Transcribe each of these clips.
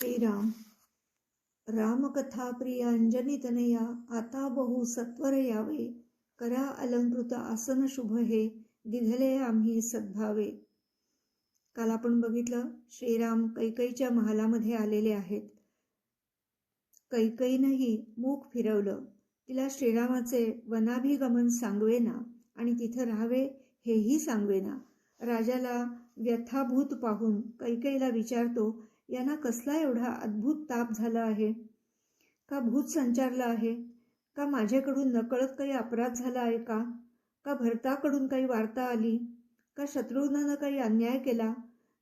श्रीराम. रामकथा प्रिय अंजनी आता बहु सत्वर यावे. करा अलंकृत आसन शुभ हे दिधले आम्ही सद्भावे. काल आपण बघितलं श्रीराम कैकईच्या महालामध्ये आलेले आहेत. कैकईनंही मूक फिरवलं. तिला श्रीरामाचे वनाभिगमन सांगवेना आणि तिथं राहावे हेही सांगवेना. राजाला व्यथाभूत पाहून कैकईला विचारतो यांना कसला एवढा अद्भुत ताप झाला आहे? का भूत संचारलं आहे? का माझ्याकडून नकळत काही अपराध झाला आहे का? का भरताकडून काही वार्ता आली? का शत्रुघ्नानं काही अन्याय केला?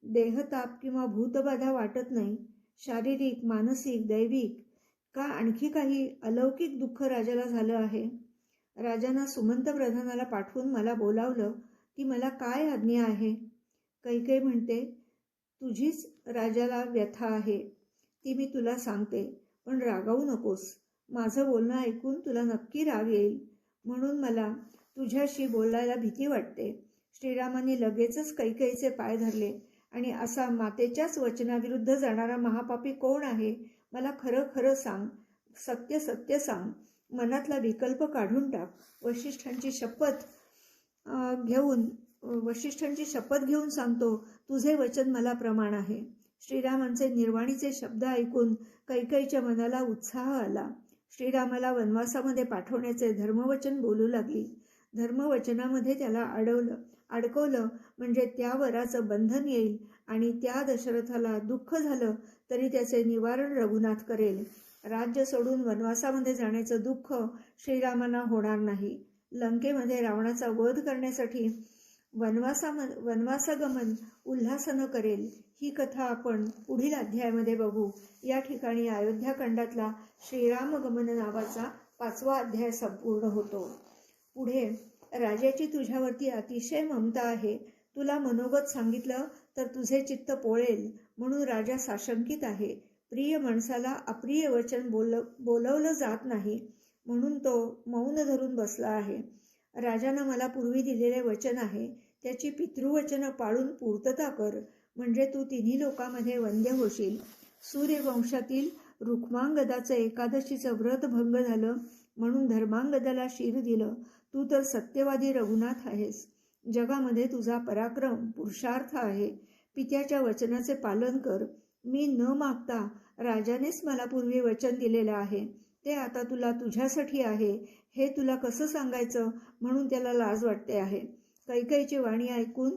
देहताप किंवा भूतबाधा वाटत नाही? शारीरिक मानसिक दैविक? का आणखी काही अलौकिक दुःख राजाला झालं आहे? राजानं सुमंत प्रधानाला पाठवून मला बोलावलं की मला काय आज्ञा आहे? कैकई म्हणते तुझीच राजाला व्यथा आहे. ती मी तुला सांगते पण रागावू नकोस. माझं बोलणं ऐकून तुला नक्की राग येईल. म्हणून मला तुझ्याशी बोलायला भीती वाटते. श्रीरामाने लगेचच कैकईचे पाय धरले. आणि असा मातेच्याच वचनाविरुद्ध जाणारा महापापी कोण आहे मला खरं खरं सांग. सत्य सत्य सांग. मनातला विकल्प काढून टाक. वशिष्ठांची शपथ घेऊन वशिष्ठांची शपथ घेऊन सांगतो तुझे वचन मला प्रमाण आहे. श्रीरामांचे निर्वाणीचे शब्द ऐकून कैकईच्या मनाला उत्साह आला. श्रीरामाला वनवासामध्ये पाठवण्याचे धर्मवचन बोलू लागली. धर्मवचनामध्ये त्याला अडवलं. अडकवलं म्हणजे त्या वराचं बंधन येईल आणि त्या दशरथाला दुःख झालं तरी त्याचे निवारण रघुनाथ करेल. राज्य सोडून वनवासामध्ये जाण्याचं दुःख श्रीरामांना होणार नाही. लंकेमध्ये रावणाचा वध करण्यासाठी वनवासा वनवासागमन उल्हासानं करेल. ही कथा आपण पुढील अध्यायामध्ये बघू. या ठिकाणी अयोध्याखंडातला श्रीरामगमन नावाचा पाचवा अध्याय संपूर्ण होतो. पुढे राजाची तुझ्यावरती अतिशय ममता आहे. तुला मनोगत सांगितलं तर तुझे चित्त पोळेल म्हणून राजा साशंकित आहे. प्रिय माणसाला अप्रिय वचन बोल बोलवलं जात नाही म्हणून तो मौन धरून बसला आहे. राजानं मला पूर्वी दिलेले वचन आहे. त्याची पितृवचनं पाळून पूर्तता कर म्हणजे तू तिन्ही लोकांमध्ये वंद्य होशील. सूर्यवंशातील रुक्मांगदाचं एकादशीचं व्रत भंग झालं म्हणून धर्मांगदाला शिर दिलं. तू तर सत्यवादी रघुनाथ आहेस. जगामध्ये तुझा पराक्रम पुरुषार्थ आहे. पित्याच्या वचनाचे पालन कर. मी न मागता राजानेच मला पूर्वी वचन दिलेलं आहे. ते आता तुला तुझ्यासाठी आहे. हे तुला कसं सांगायचं म्हणून त्याला लाज वाटते आहे. कैकईची वाणी ऐकून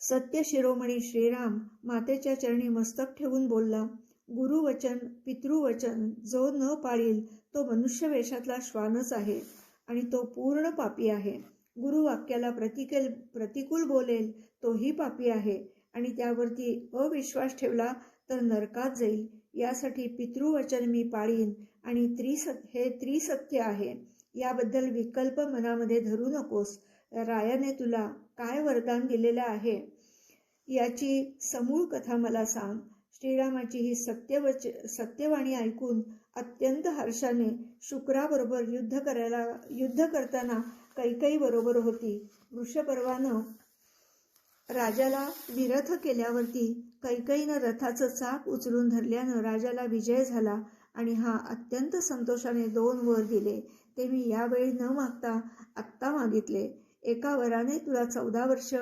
सत्य शिरोमणी श्रीराम मातेच्या चरणी मस्तक ठेवून बोलला गुरुवचन पितृवचन जो न पाळील तो मनुष्य वेशातला श्वानच आहे आणि तो पूर्ण पापी आहे. गुरुवाक्याला प्रतिकेल प्रतिकूल बोलेल तोही पापी आहे आणि त्यावरती अविश्वास ठेवला तर नरकात जाईल. यासाठी पितृवचन मी पाळीन आणि त्रिसत हे त्रिसत्य आहे. याबद्दल विकल्प मनामध्ये धरू नकोस. रायाने तुला काय वरदान दिलेलं आहे? याची समूळ कथा मला सांग. श्रीरामाची ही सत्यवच सत्यवाणी ऐकून अत्यंत हर्षाने शुक्राबरोबर युद्ध करायला युद्ध करताना कैकई बरोबर होती. वृषपर्वानं राजाला विरथ केल्यावरती कैकईनं रथाचं चाक उचलून धरल्यानं राजाला विजय झाला आणि हा अत्यंत संतोषाने दोन वर दिले. ते मी यावेळी न मागता आत्ता मागितले. एका वराने तुला चौदा वर्ष.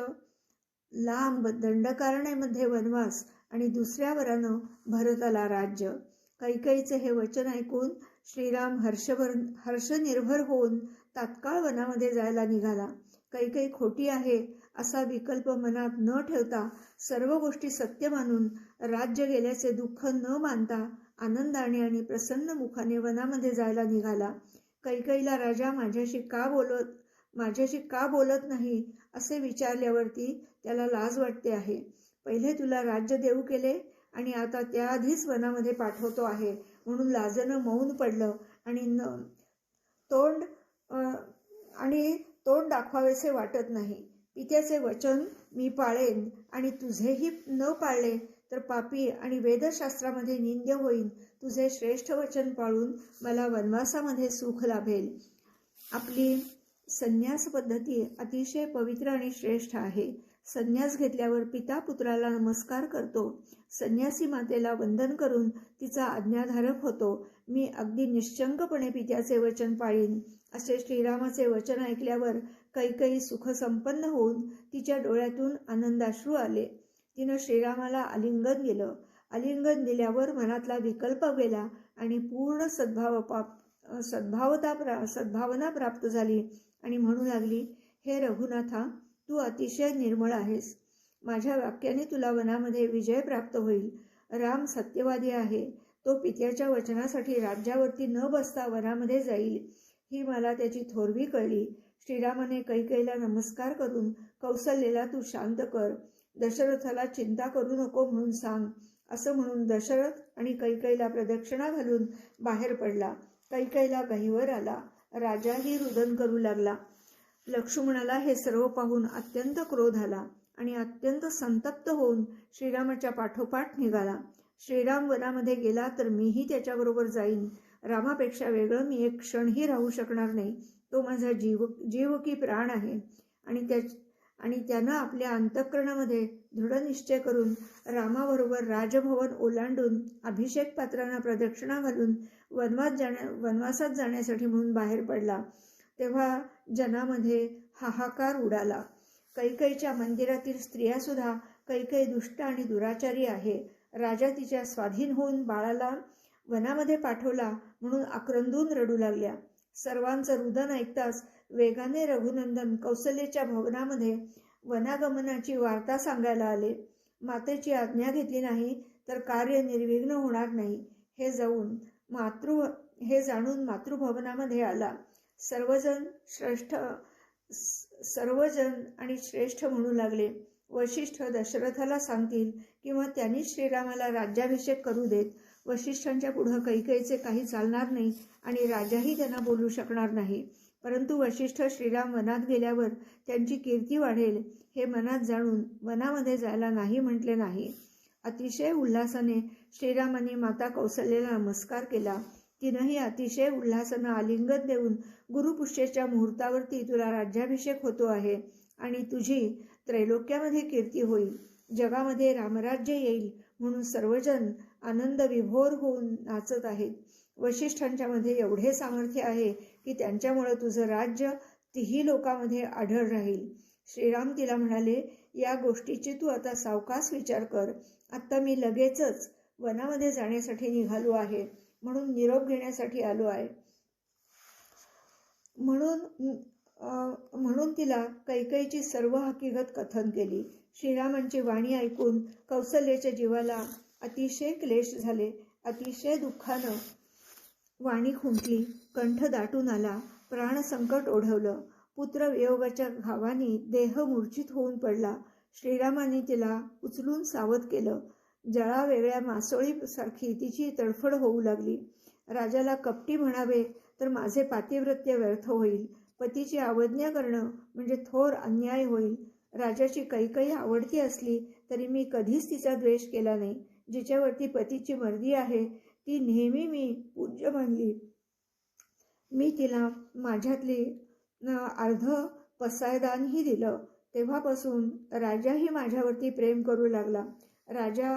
लांब दंडकारण्यामध्ये वनवास आणि दुसऱ्या वरानं भरताला राज्य. कैकईचे हे वचन ऐकून श्रीराम हर्षभर हर्षनिर्भर होऊन तात्काळ वनामध्ये जायला निघाला. कैकई खोटी आहे असा विकल्प मनात न ठेवता सर्व गोष्टी सत्य मानून राज्य गेल्याचे दुःख न मानता आनंदाने आणि प्रसन्न मुखाने वनामध्ये जायला निघाला. कैकईला राजा माझ्याशी का बोलत माझ्याशी का बोलत नाही असे विचारल्यावरती त्याला लाज वाटते आहे. पहिले तुला राज्य देऊ केले आणि आता त्याआधीच वनामध्ये पाठवतो आहे. म्हणून लाजनं मौन पडलं आणि न तोंड आणि तोंड दाखवावेसे वाटत नाही. पित्याचे वचन मी पाळेन आणि तुझेही न पाळले तर पापी आणि वेदशास्त्रामध्ये निंद्य होईन. तुझे श्रेष्ठ वचन पाळून मला वनवासामध्ये सुख लाभेल. आपली संन्यास पद्धती अतिशय पवित्र आणि श्रेष्ठ आहे. संन्यास घेतल्यावर पिता पुत्राला नमस्कार करतो. संन्यासी मातेला वंदन करून तिचा आज्ञाधारक होतो. मी अगदी निश्चंकपणे पित्याचे वचन पाळीन. असे श्रीरामाचे वचन ऐकल्यावर कैकई सुखसंपन्न होऊन तिच्या डोळ्यातून आनंदाश्रू आले. तिनं श्रीरामाला आलिंगन गेलं आलिंगन दिल्यावर मनातला विकल्प गेला आणि पूर्ण सद्भाव पाप सद्भावता प्रा सद्भावना प्राप्त झाली आणि म्हणू लागली हे रघुनाथा तू अतिशय निर्मळ आहेस. माझ्या वाक्याने तुला वनामध्ये विजय प्राप्त होईल. राम सत्यवादी आहे. तो पित्याच्या वचनासाठी राज्यावरती न बसता वनामध्ये जाईल. ही मला त्याची थोरवी कळली. श्रीरामाने कैकेला नमस्कार करून कौसल्येला तू शांत कर. दशरथाला चिंता करू नको म्हणून सांग. असं म्हणून दशरथ आणि कैकईला प्रदक्षिणा घालून बाहेर पडला. कैकईला गहीवर आला. राजाही रुदन करू लागला. लक्ष्मणाला हे सर्व पाहून अत्यंत क्रोध आला आणि अत्यंत संतप्त होऊन श्रीरामाच्या पाठोपाठ निघाला. श्रीराम वनामध्ये गेला तर मीही त्याच्याबरोबर जाईन. रामापेक्षा वेगळं मी एक क्षणही राहू शकणार नाही. तो माझा जीव जीव की प्राण आहे. आणि त्या आणि त्यानं आपल्या अंतःकरणामध्ये दृढनिश्चय करून रामाबरोबर राजभवन ओलांडून अभिषेक पात्रांना प्रदक्षिणा घालून वनवास जाण्या वनवासात जाण्यासाठी म्हणून बाहेर पडला. तेव्हा जनामध्ये हाहाकार उडाला. कैकईच्या मंदिरातील स्त्रियासुद्धा कैकई दुष्ट आणि दुराचारी आहे. राजा तिच्या स्वाधीन होऊन बाळाला वनामध्ये पाठवला म्हणून आक्रंदून रडू लागल्या. सर्वांचं रुदन ऐकताच वेगाने रघुनंदन कौशल्याच्या भवनामध्ये वनागमनाची वार्ता सांगायला आले. मातेची आज्ञा घेतली नाही तर कार्य निर्विघ्न होणार नाही. हे जाऊन मातृ हे जाणून मातृभवनामध्ये आला. सर्वजण श्रेष्ठ सर्वजण आणि श्रेष्ठ म्हणू लागले. वशिष्ठ दशरथाला सांगतील किंवा त्यांनी श्रीरामाला राज्याभिषेक करू देत वशिष्ठांच्या पुढं कैकेचे काही चालणार नाही आणि राजाही त्यांना बोलू शकणार नाही. परंतु वशिष्ठ श्रीराम वनात गेल्यावर त्यांची कीर्ती वाढेल हे मनात जाणून वनामध्ये जायला नाही म्हटले नाही. अतिशय उल्हासाने श्रीरामाने माता कौशल्याला नमस्कार केला. तिनंही अतिशय उल्हासानं आलिंगन देऊन गुरुपुष्येच्या मुहूर्तावरती तुला राज्याभिषेक होतो आहे आणि तुझी त्रैलोक्यामध्ये कीर्ती होईल. जगामध्ये रामराज्य येईल म्हणून सर्वजण आनंद विभोर होऊन नाचत आहेत. वशिष्ठांच्यामध्ये एवढे सामर्थ्य आहे की त्यांच्यामुळं तुझं राज्य तिही लोकांमध्ये आढळ राहील. श्रीराम तिला म्हणाले या गोष्टीची तू आता सावकास विचार कर. आत्ता मी लगेचच वनामध्ये जाण्यासाठी निघालो आहे. म्हणून निरोप घेण्यासाठी आलो आहे. म्हणून म्हणून तिला कैकईची सर्व हकीकत कथन केली. श्रीरामांची वाणी ऐकून कौसल्याच्या जीवाला अतिशय क्लेश झाले. अतिशय दुःखानं वाणी खुंटली कंठ दाटून आला प्राणसंकट ओढवलं. पुत्र वियोगाच्या घावानी देह मूर्छित होऊन पडला. श्रीरामाने तिला उचलून सावध केलं. जळा वेगळ्या मासोळीसारखी तिची तडफड होऊ लागली. राजाला कपटी म्हणावे तर माझे पातिव्रत्य व्यर्थ होईल. पतीची अवज्ञा करणं म्हणजे थोर अन्याय होईल. राजाची कैकई आवडती असली तरी मी कधीच तिचा द्वेष केला नाही. जिच्यावरती पतीची मर्दी आहे ती नेहमी मी मानली मी तिला माझ्यातली अर्ध पसायदानही दिलं. तेव्हापासून राजाही माझ्यावरती प्रेम करू लागला. राजा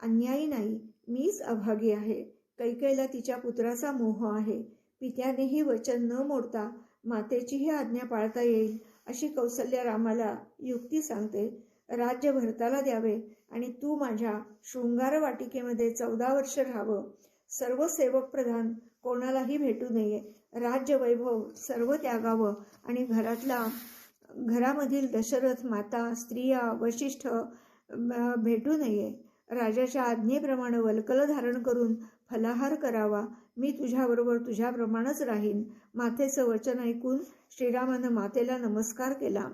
अन्यायी नाही मीच अभागी आहे. कैकेला तिच्या पुत्राचा मोह आहे. पित्यानेही वचन न मोडता मातेचीही आज्ञा पाळता येईल अशी कौशल्य रामाला युक्ती सांगते. राज्य भरताला द्यावे आणि तू माझ्या शृंगार वाटिकेमध्ये चौदा वर्ष राहावं. सर्व सेवक प्रधान कोणालाही भेटू नये. राज्य वैभव सर्व त्यागावं आणि घरातला घरामधील दशरथ माता स्त्रिया वशिष्ठ भेटू नये. राजाच्या आज्ञेप्रमाणे वल्कल धारण करून फलाहार करावा. मी तुझ्याबरोबर तुझ्याप्रमाणेच राहीन. मातेचं वचन ऐकून श्रीरामानं मातेला नमस्कार केला.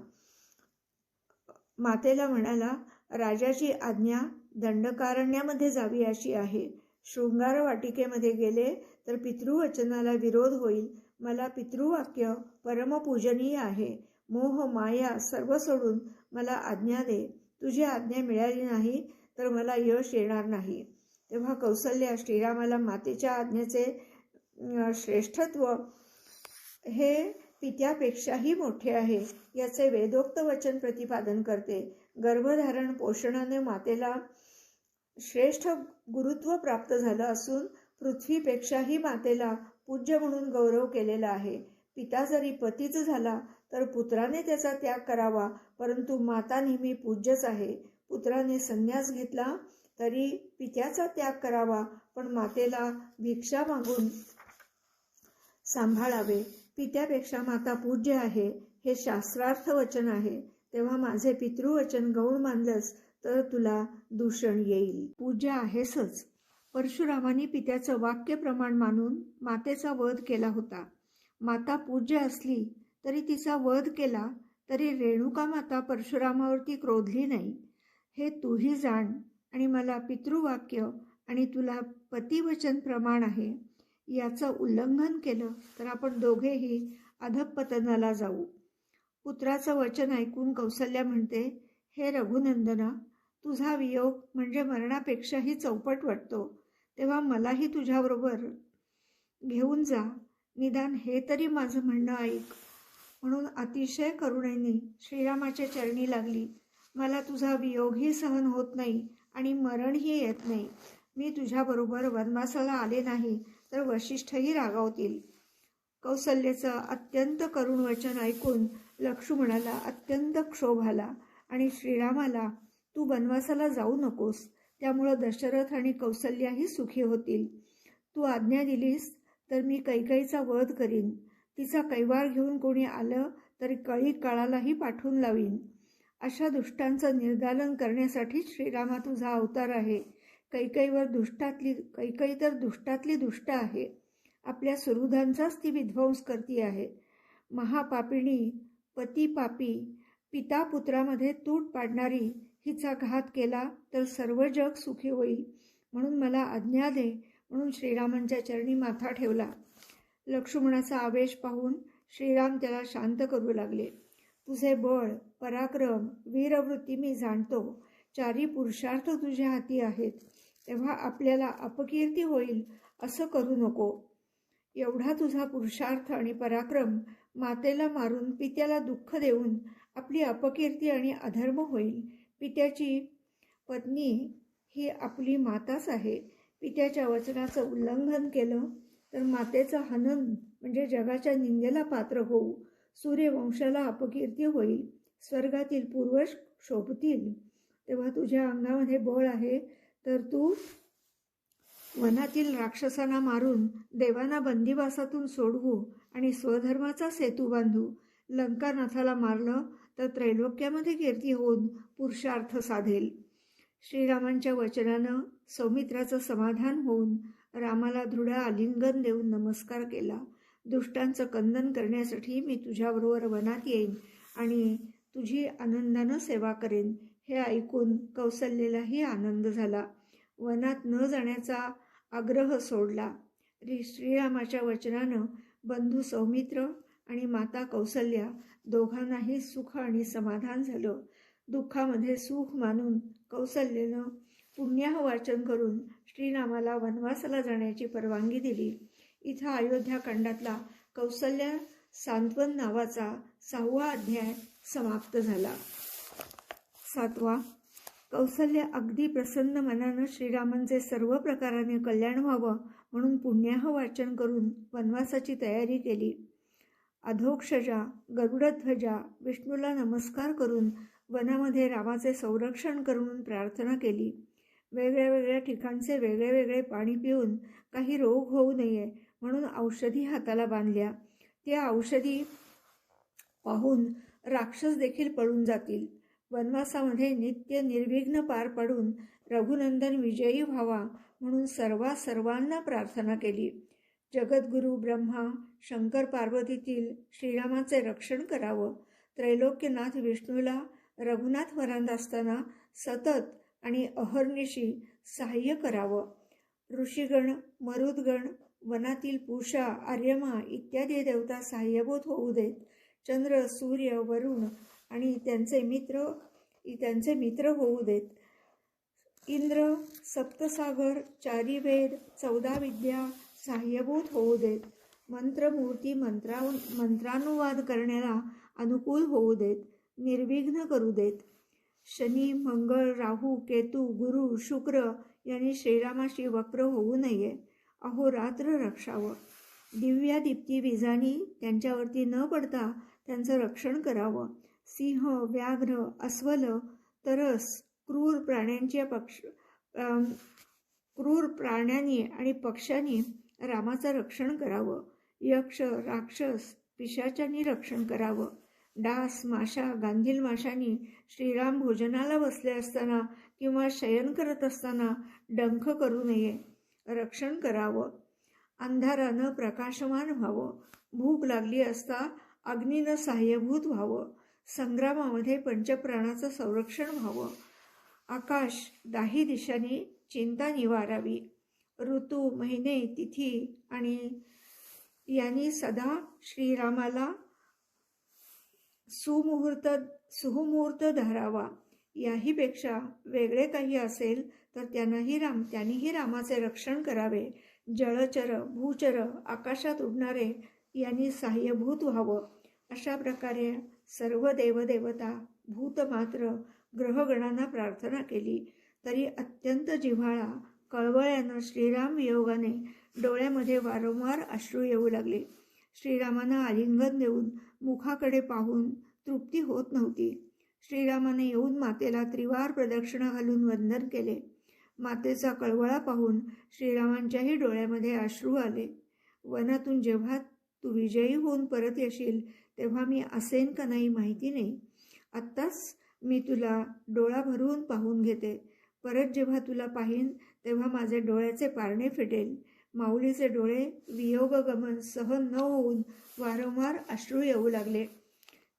मातेला म्हणाला राजाची आज्ञा दंडकारण्यामध्ये जावी अशी आहे. शृंगार वाटिकेमध्ये गेले तर पितृवचनाला विरोध होईल. मला पितृवाक्य परमपूजनीय आहे. मोह माया सर्व सोडून मला आज्ञा दे. तुझी आज्ञा मिळाली नाही तर मला यश येणार नाही. तेव्हा कौसल्या श्रीरामाला मातेच्या आज्ञेचे श्रेष्ठत्व हे पित्यापेक्षाही मोठे आहे. याचे वेदोक्त वचन प्रतिपादन करते. गर्भधारण पोषणाने मातेला श्रेष्ठ गुरुत्व प्राप्त झालं असून पृथ्वीपेक्षाही मातेला पूज्य म्हणून गौरव केलेला आहे. पिता जरी पतीच झाला तर पुत्राने त्याचा त्याग करावा परंतु माता नेहमी पूज्यच आहे. पुत्राने संन्यास घेतला तरी पित्याचा त्याग करावा पण मातेला भिक्षा मागून सांभाळावे. पित्यापेक्षा माता पूज्य आहे हे शास्त्रार्थ वचन आहे. तेव्हा माझे पितृवचन गौण मानलंस तर तुला दूषण येईल. पूजा आहेसच. परशुरामाने पित्याचं वाक्य प्रमाण मानून मातेचा वध केला होता. माता पूज्य असली तरी तिचा वध केला तरी रेणुका माता परशुरामावरती क्रोधली नाही. हे तूही जाण आणि मला पितृवाक्य आणि तुला पतिवचन प्रमाण आहे. याचं उल्लंघन केलं तर आपण दोघेही अधपतनाला जाऊ. पुत्राचं वचन ऐकून कौसल्या म्हणते हे रघुनंदना तुझा वियोग म्हणजे मरणापेक्षाही चौपट वाटतो. तेव्हा मलाही तुझ्याबरोबर घेऊन जा. निदान हे तरी माझं म्हणणं ऐक. म्हणून अतिशय करुणेने श्रीरामाच्या चरणी लागली. मला तुझा वियोगही सहन होत नाही आणि मरणही येत नाही. मी तुझ्याबरोबर वनवासाला आले नाही तर वशिष्ठही रागावतील. कौसल्यचं अत्यंत करुण वचन ऐकून लक्ष्मणाला अत्यंत क्षोभ आला आणि श्रीरामाला तू वनवासाला जाऊ नकोस. त्यामुळं दशरथ आणि कौसल्याही सुखी होतील. तू आज्ञा दिलीस तर मी कैकईचा वध करीन. तिचा कैवार घेऊन कोणी आलं तरी कळी काळालाही पाठवून लावीन. अशा दुष्टांचं निर्दालन करण्यासाठी श्रीरामा तुझा अवतार आहे. कैकईवर दुष्टातली कैकई तर दुष्टातली दुष्ट आहे. आपल्या सुहृदांचाच ती विध्वंस करती आहे. महापापिणी पती पापी पिता पुत्रामध्ये तूट पाडणारी हिचा घात केला तर सर्व जग सुखी होईल. म्हणून मला आज्ञा दे. म्हणून श्रीरामांच्या चरणी माथा ठेवला. लक्ष्मणाचा आवेश पाहून श्रीराम त्याला शांत करू लागले. तुझे बळ पराक्रम वीरवृत्ती मी जाणतो. चारी पुरुषार्थ तुझ्या हाती आहेत. तेव्हा आपल्याला अपकीर्ती होईल असं करू नको. एवढा तुझा पुरुषार्थ आणि पराक्रम मातेला मारून पित्याला दुःख देऊन आपली अपकीर्ती आणि अधर्म होईल. पित्याची पत्नी ही आपली माताच आहे. पित्याच्या वचनाचं उल्लंघन केलं तर मातेचं हनन म्हणजे जगाच्या निंदेला पात्र होऊ सूर्यवंशाला अपकीर्ती होईल स्वर्गातील पूर्वज शोभतील. तेव्हा तुझ्या अंगामध्ये बळ आहे तर तू वनातील राक्षसांना मारून देवांना बंदिवासातून सोडवू आणि स्वधर्माचा सेतू बांधू. लंकानाथाला मारलं तर त्रैलोक्यामध्ये कीर्ती होऊन पुरुषार्थ साधेल. श्रीरामांच्या वचनानं सौमित्राचं समाधान होऊन रामाला दृढ आलिंगन देऊन नमस्कार केला. दुष्टांचं कंदन करण्यासाठी मी तुझ्याबरोबर वनात येईन आणि तुझी आनंदानं सेवा करेन हे ऐकून कौसल्येलाही आनंद झाला. वनात न जाण्याचा आग्रह सोडला. श्रीरामाच्या वचनानं बंधू सौमित्र आणि माता कौसल्या दोघांनाही सुख आणि समाधान झालं. दुःखामध्ये सुख मानून कौसल्यनं पुण्याह वाचन करून श्रीरामाला वनवासाला जाण्याची परवानगी दिली. इथं अयोध्याखंडातला कौसल्य सांत्वन नावाचा सहावा अध्याय समाप्त झाला. सातवा कौसल्य अगदी प्रसन्न मनानं श्रीरामांचे सर्व प्रकाराने कल्याण व्हावं म्हणून पुण्याह वाचन करून वनवासाची तयारी केली. अधोक्षजा गरुडध्वजा विष्णूला नमस्कार करून वनामध्ये रामाचे संरक्षण करून प्रार्थना केली. वेगळ्या वेगळ्या ठिकाणचे वेगळे वेगळे पाणी पिऊन काही रोग होऊ नये म्हणून औषधी हाताला बांधल्या. त्या औषधी पाहून राक्षस देखील पळून जातील. वनवासामध्ये नित्य निर्विघ्न पार पडून रघुनंदन विजयी व्हावा म्हणून सर्वा सर्वांना प्रार्थना केली. जगद्गुरु ब्रह्मा शंकर पार्वतीतील श्रीरामाचे रक्षण करावं. त्रैलोक्यनाथ विष्णूला रघुनाथ वरांत असताना सतत आणि अहर्निशी सहाय्य करावं. ऋषीगण मरुदगण वनातील पूषा आर्यमा इत्यादी देवता सहाय्यभूत होऊ देत. चंद्र सूर्य वरुण आणि त्यांचे मित्र त्यांचे मित्र होऊ देत. इंद्र सप्तसागर चारी वेद चौदा विद्या सहाय्यभूत होऊ देत. मंत्रमूर्ती मंत्रा मंत्रानुवाद करण्याला अनुकूल होऊ देत. निर्विघ्न करू देत. शनी मंगळ राहू केतू गुरु शुक्र यांनी श्रीरामाशी वक्र होऊ नये. अहोरात्र रक्षावं. दिव्या दीप्ती विजानी त्यांच्यावरती न पडता त्यांचं रक्षण करावं. सिंह व्याघ्र अस्वल तरस क्रूर प्राण्यांच्या पक्ष क्रूर प्राण्यांनी आणि पक्ष्यांनी रामाचं रक्षण करावं. यक्ष राक्षस पिशाच्यानी रक्षण करावं. डास माशा गांधील माशांनी श्रीराम भोजनाला बसले असताना किंवा शयन करत असताना डंख करू नये. रक्षण करावं. अंधारानं प्रकाशमान व्हावं. भूक लागली असता अग्नीनं सहाय्यभूत व्हावं. संग्रामामध्ये पंचप्राणाचं संरक्षण व्हावं. आकाश दाही दिशांनी चिंता निवारावी. ऋतू महिने तिथी आणि यांनी सदा श्रीरामाला सुमुहूर्त सुमुहूर्त धरावा. याहीपेक्षा वेगळे काही असेल तर त्यांनाही राम त्यांनीही रामाचे रक्षण करावे. जळचर भूचर आकाशात उडणारे यांनी सहाय्यभूत व्हावं. अशा प्रकारे सर्व देवदेवता भूतमात्र ग्रहगणांना प्रार्थना केली. तरी अत्यंत जिव्हाळा कळवळ्यानं श्रीराम वियोगाने डोळ्यामध्ये वारंवार अश्रू येऊ लागले. श्रीरामांना आलिंगन देऊन मुखाकडे पाहून तृप्ती होत नव्हती. श्रीरामाने येऊन मातेला त्रिवार प्रदक्षिणा घालून वंदन केले. मातेचा कळवळा पाहून श्रीरामांच्याही डोळ्यामध्ये अश्रू आले. वनातून जेव्हा तू विजयी होऊन परत येशील तेव्हा मी असेन का नाही माहिती नाही. आत्ताच मी तुला डोळा भरून पाहून घेते. परत जेव्हा तुला पाहीन तेव्हा माझे डोळ्याचे पारणे फिटेल. माऊलीचे डोळे वियोगगमन सहन न होऊन वारंवार अश्रू येऊ लागले.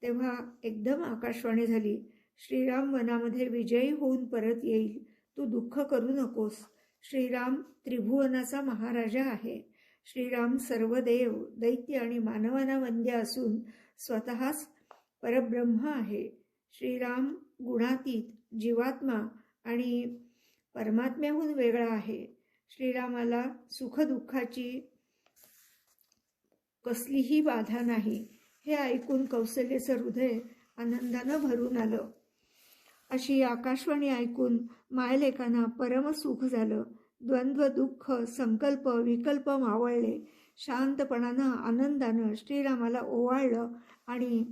तेव्हा एकदम आकाशवाणी झाली. श्रीराम वनामध्ये विजयी होऊन परत येईल. तू दुःख करू नकोस. श्रीराम त्रिभुवनाचा महाराजा आहे. श्रीराम सर्व देव दैत्य आणि मानवाना वंद्य असून स्वतःच परब्रह्म आहे. श्रीराम गुणातीत जीवात्मा आणि परमात्म्याहून वेगळा आहे. श्रीरामाला सुखदुःखाची कसलीही बाधा नाही. हे ऐकून कौशल्यचं हृदय आनंदानं भरून आलं. अशी आकाशवाणी ऐकून मायलेकांना परमसुख झालं. द्वंद्व दुःख संकल्प विकल्प मावळले. शांतपणानं आनंदानं श्रीरामाला ओवाळलं आणि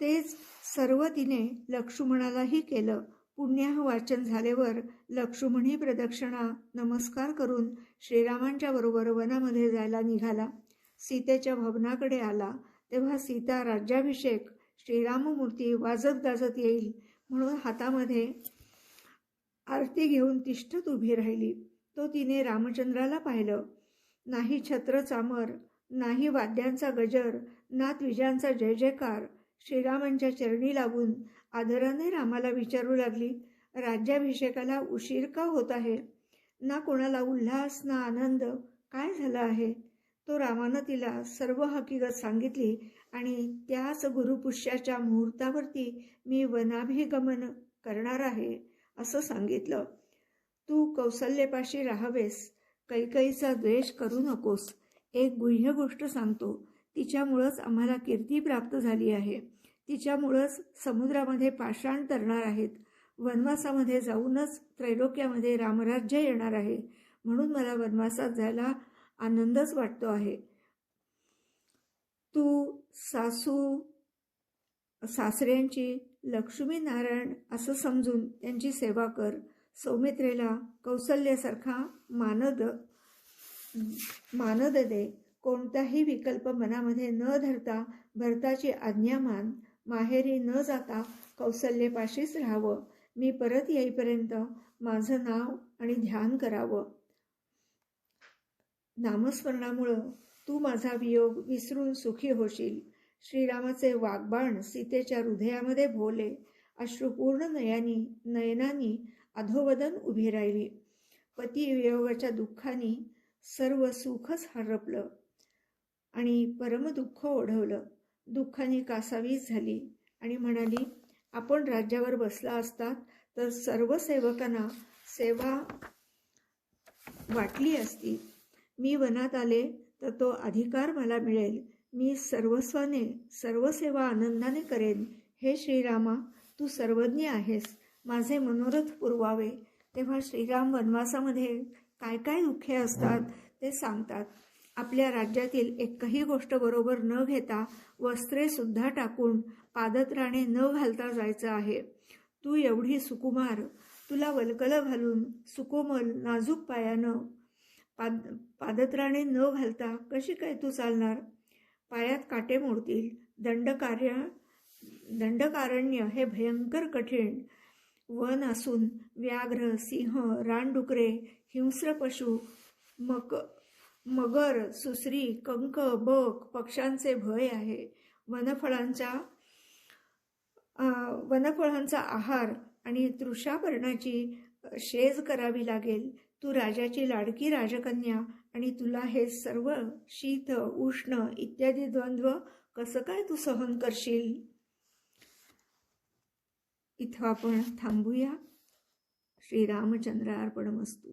तेच सर्व तिने लक्ष्मणालाही केलं. पुण्याह वाचन झाल्यावर लक्ष्मणी प्रदक्षिणा नमस्कार करून श्रीरामांच्या बरोबर वनामध्ये जायला निघाला. सीतेच्या भवनाकडे आला. तेव्हा सीता राज्याभिषेक श्रीराममूर्ती वाजत गाजत येईल म्हणून हातामध्ये आरती घेऊन तिष्ठत उभी राहिली. तो तिने रामचंद्राला पाहिलं. नाही छत्र चामर नाही वाद्यांचा गजर ना द्विजांचा जय जयकार श्रीरामांच्या चरणी लागून आदराने रामाला विचारू लागली राज्याभिषेकाला उशीर का होत आहे? ना कोणाला उल्हास ना आनंद. काय झाला आहे? तो रामानं तिला सर्व हकीकत सांगितली आणि त्याच गुरुपुष्याच्या मुहूर्तावरती मी वनाभिगमन करणार आहे असं सांगितलं. तू कौसल्यपाशी राहावेस. कैकईचा द्वेष करू नकोस. एक गुह्य गोष्ट सांगतो. तिच्यामुळंच आम्हाला कीर्ती प्राप्त झाली आहे. तिच्यामुळंच समुद्रामध्ये पाषाण तरणार आहेत. वनवासामध्ये जाऊनच त्रैलोक्यामध्ये रामराज्य येणार आहे. म्हणून मला वनवासात जायला आनंदच वाटतो आहे. तू सासू सासऱ्यांची लक्ष्मीनारायण असं समजून त्यांची सेवा कर. सौमित्रेला कौसल्यासारखा मानद मानद दे. कोणताही विकल्प मनामध्ये न धरता भरताची आज्ञा मान. माहेरी न जाता कौसल्यपाशीच राहावं. मी परत येईपर्यंत माझं नाव आणि ध्यान करावं. नामस्मरणामुळं तू माझा वियोग विसरून सुखी होशील. श्रीरामाचे वाग्बाण सीतेच्या हृदयामध्ये भोले. अश्रुपूर्ण नयानी नयनानी अधोवदन उभी राहिली. पती वियोगाच्या दुःखाने सर्व सुखच हरपलं आणि परमदुःख ओढवलं. दुःखाने कासावीस झाली आणि म्हणाली आपण राज्यावर बसला असतात तर सर्व सेवकांना सेवा वाटली असती. मी वनात आले तर तो अधिकार मला मिळेल. मी सर्वस्वाने सर्व सेवा आनंदाने करेन. हे श्रीरामा तू सर्वज्ञ आहेस. माझे मनोरथ पुरवावे. तेव्हा श्रीराम वनवासामध्ये काय काय दुःखे असतात ते सांगतात. आपल्या राज्यातील एकही गोष्ट बरोबर न घेता वस्त्रे सुद्धा टाकून पादत्राणे न घालता जायचं आहे. तू एवढी सुकुमार तुला वलकलं घालून सुकोमल नाजूक पायानं पाद पादत्राणे न घालता कशी काय तू चालणार? पायात काटे मोडतील. दंडकार्य दंडकारण्य हे भयंकर कठीण. वन असून व्याघ्र सिंह रानडुकरे हिंस्र पशु मक मगर सुसरी कंक बक पक्ष्यांचे भय आहे. वनफळांच्या वनफळांचा आहार आणि तृषापर्णाची शेज करावी लागेल. तू राजाची लाडकी राजकन्या आणि तुला हे सर्व शीत उष्ण इत्यादी द्वंद्व कसं काय तू सहन करशील? इथं आपण थांबूया. श्रीरामचंद्र अर्पणमस्तू